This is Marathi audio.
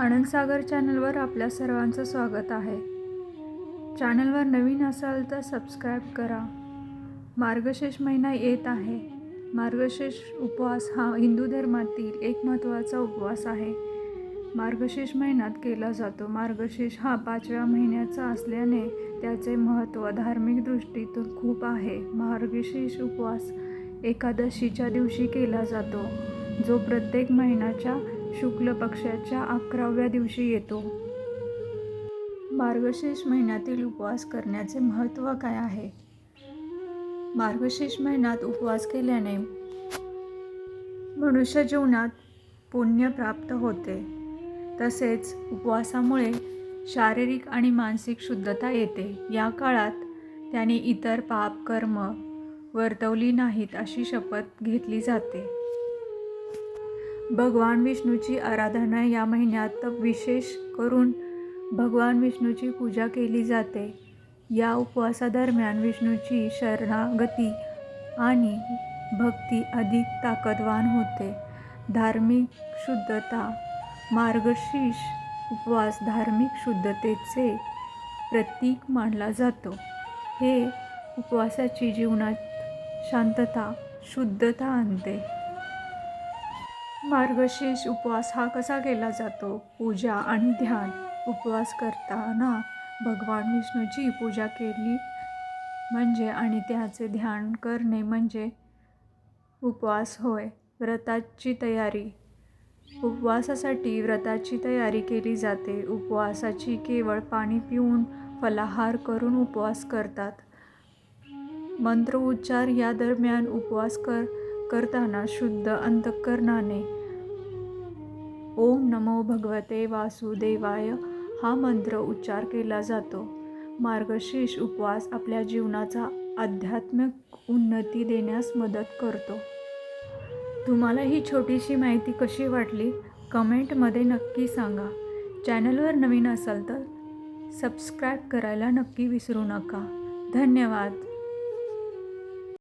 आनंदसागर चॅनलवर आपल्या सर्वांचं स्वागत आहे. चॅनलवर नवीन असाल तर सबस्क्राईब करा. मार्गशीर्ष महिना येत आहे. मार्गशीर्ष उपवास हा हिंदू धर्मातील एक महत्त्वाचा उपवास आहे. मार्गशीर्ष महिन्यात केला जातो. मार्गशीर्ष हा पाचव्या महिन्याचा असल्याने त्याचे महत्त्व धार्मिक दृष्टीतून खूप आहे. मार्गशीर्ष उपवास एकादशीच्या दिवशी केला जातो जो प्रत्येक महिन्याच्या शुक्ल पक्षाच्या अकराव्या दिवशी येतो. मार्गशीर्ष महिन्यातील उपवास करण्याचे महत्त्व काय आहे? मार्गशीर्ष महिन्यात उपवास केल्याने मनुष्य जीवनात पुण्य प्राप्त होते. तसेच उपवासामुळे शारीरिक आणि मानसिक शुद्धता येते. या काळात त्याने इतर पाप कर्म वर्तवली नाहीत अशी शपथ घेतली जाते. भगवान विष्णूची आराधना या महिन्यात विशेष करून भगवान विष्णूची पूजा केली जाते. या उपवासादरम्यान विष्णूची शरणागती आणि भक्ती अधिक ताकदवान होते. धार्मिक शुद्धता मार्गशीर्ष उपवास धार्मिक शुद्धतेचे प्रतीक मानला जातो. हे उपवासाची जीवनात शांतता शुद्धता आणते. मार्गशीर्ष उपवास हा कसा केला जातो? पूजा आणि ध्यान. उपवास करताना भगवान विष्णूची पूजा केली म्हणजे आणि त्याचे ध्यान करणे म्हणजे उपवास होय. व्रताची तयारी. उपवासासाठी व्रताची तयारी केली जाते. उपवासाची केवळ पाणी पिऊन फलाहार करून उपवास करतात. मंत्र उच्चार या दरम्यान उपवास कर करताना शुद्ध अंतःकरणाने. ओम नमो भगवते वासुदेवाय हा मंत्र उच्चार केला जातो. मार्गशीर्ष उपवास आपल्या जीवनाचा आध्यात्मिक उन्नती देण्यास मदत करतो. तुम्हाला ही छोटीशी माहिती कशी वाटली? कमेंटमध्ये नक्की सांगा. चॅनलवर नवीन असाल तर सबस्क्राईब करायला नक्की विसरू नका. धन्यवाद.